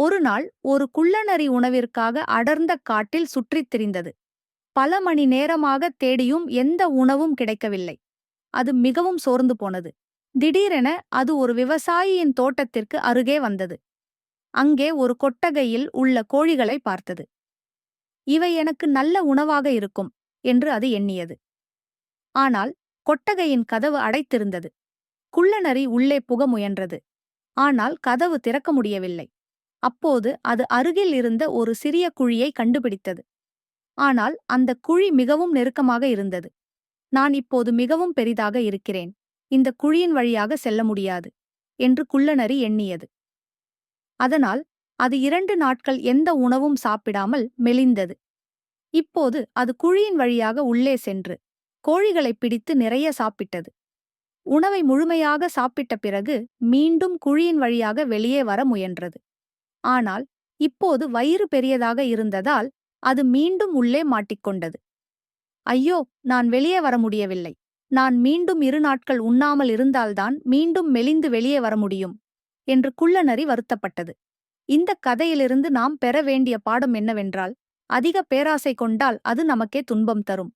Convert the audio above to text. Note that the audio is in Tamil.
ஒரு நாள் ஒரு குள்ளநரி உணவிற்காக அடர்ந்த காட்டில் சுற்றித் திரிந்தது. பல மணி நேரமாக தேடியும் எந்த உணவும் கிடைக்கவில்லை. அது மிகவும் சோர்ந்து போனது. திடீரென அது ஒரு விவசாயியின் தோட்டத்திற்கு அருகே வந்தது. அங்கே ஒரு கொட்டகையில் உள்ள கோழிகளை பார்த்தது. இவை எனக்கு நல்ல உணவாக இருக்கும் என்று அது எண்ணியது. ஆனால் கொட்டகையின் கதவு அடைத்திருந்தது. குள்ளநரி உள்ளே புக முயன்றது. ஆனால் கதவு திறக்க முடியவில்லை. அப்போது அது அருகில் இருந்த ஒரு சிறிய குழியை கண்டுபிடித்தது. ஆனால் அந்த குழி மிகவும் நெருக்கமாக இருந்தது. நான் இப்போது மிகவும் பெரிதாக இருக்கிறேன். இந்த குழியின் வழியாக செல்ல முடியாது என்று குள்ளநரி எண்ணியது. அதனால் அது இரண்டு நாட்கள் எந்த உணவும் சாப்பிடாமல் மெலிந்தது. இப்போது அது குழியின் வழியாக உள்ளே சென்று கோழிகளைப் பிடித்து நிறைய சாப்பிட்டது. உணவை முழுமையாக சாப்பிட்ட பிறகு மீண்டும் குழியின் வழியாக வெளியே வர முயன்றது. ஆனால் இப்போது வயிறு பெரியதாக இருந்ததால் அது மீண்டும் உள்ளே மாட்டிக்கொண்டது. ஐயோ நான் வெளியே வர முடியவில்லை. நான் மீண்டும் இரு நாட்கள் உண்ணாமல் இருந்தால்தான் மீண்டும் மெலிந்து வெளியே வர முடியும் என்று குள்ளநரி வருத்தப்பட்டது. இந்த கதையிலிருந்து நாம் பெற வேண்டிய பாடம் என்னவென்றால் அதிக பேராசை கொண்டால் அது நமக்கே துன்பம் தரும்.